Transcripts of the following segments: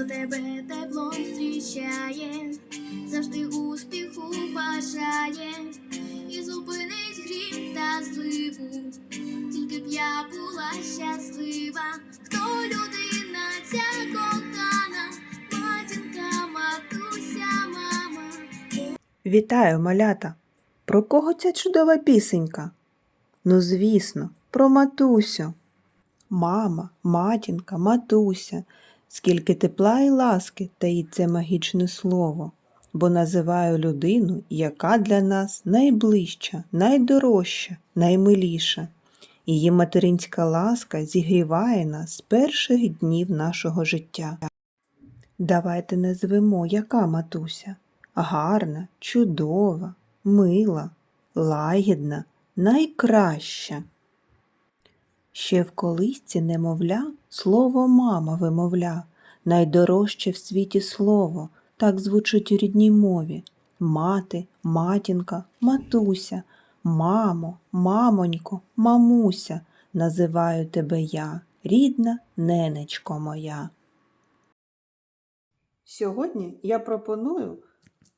хто тебе теплом зустрічає, завжди успіху бажає, і зупинить грім та зливу. Тільки б я була щаслива, хто людина ця кохана, матінка, матуся, мама. Вітаю, малята! Про кого ця чудова пісенька? Ну, звісно, про матусю. Мама, матінка, матуся, скільки тепла і ласки таїть це магічне слово, бо називаю людину, яка для нас найближча, найдорожча, наймиліша. Її материнська ласка зігріває нас з перших днів нашого життя. Давайте назвемо, яка матуся гарна, чудова, мила, лагідна, найкраща. Ще в колисці немовля слово мама вимовля, найдорожче в світі слово, так звучить у рідній мові. Мати, матінка, матуся, мамо, мамонько, мамуся, називаю тебе я, рідна ненечко моя. Сьогодні я пропоную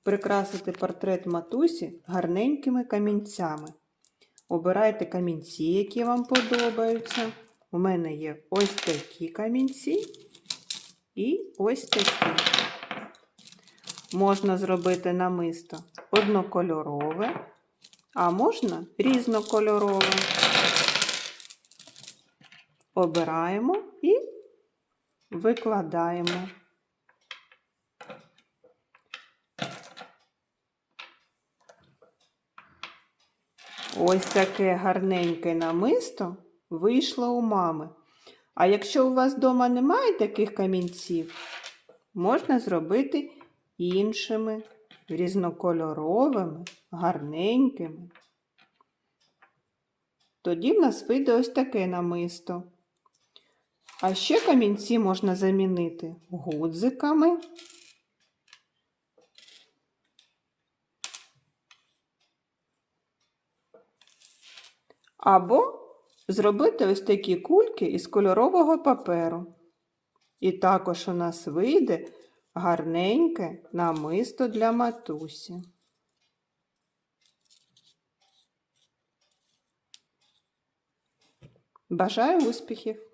прикрасити портрет матусі гарненькими камінцями. Обирайте камінці, які вам подобаються. У мене є ось такі камінці і ось такі. Можна зробити намисто однокольорове, а можна різнокольорове. Обираємо і викладаємо. Ось таке гарненьке намисто вийшло у мами. А якщо у вас вдома немає таких камінців, можна зробити іншими, різнокольоровими, гарненькими. Тоді в нас вийде ось таке намисто. А ще камінці можна замінити гудзиками. Або зробити ось такі кульки із кольорового паперу. І також у нас вийде гарненьке намисто для матусі. Бажаю успіхів!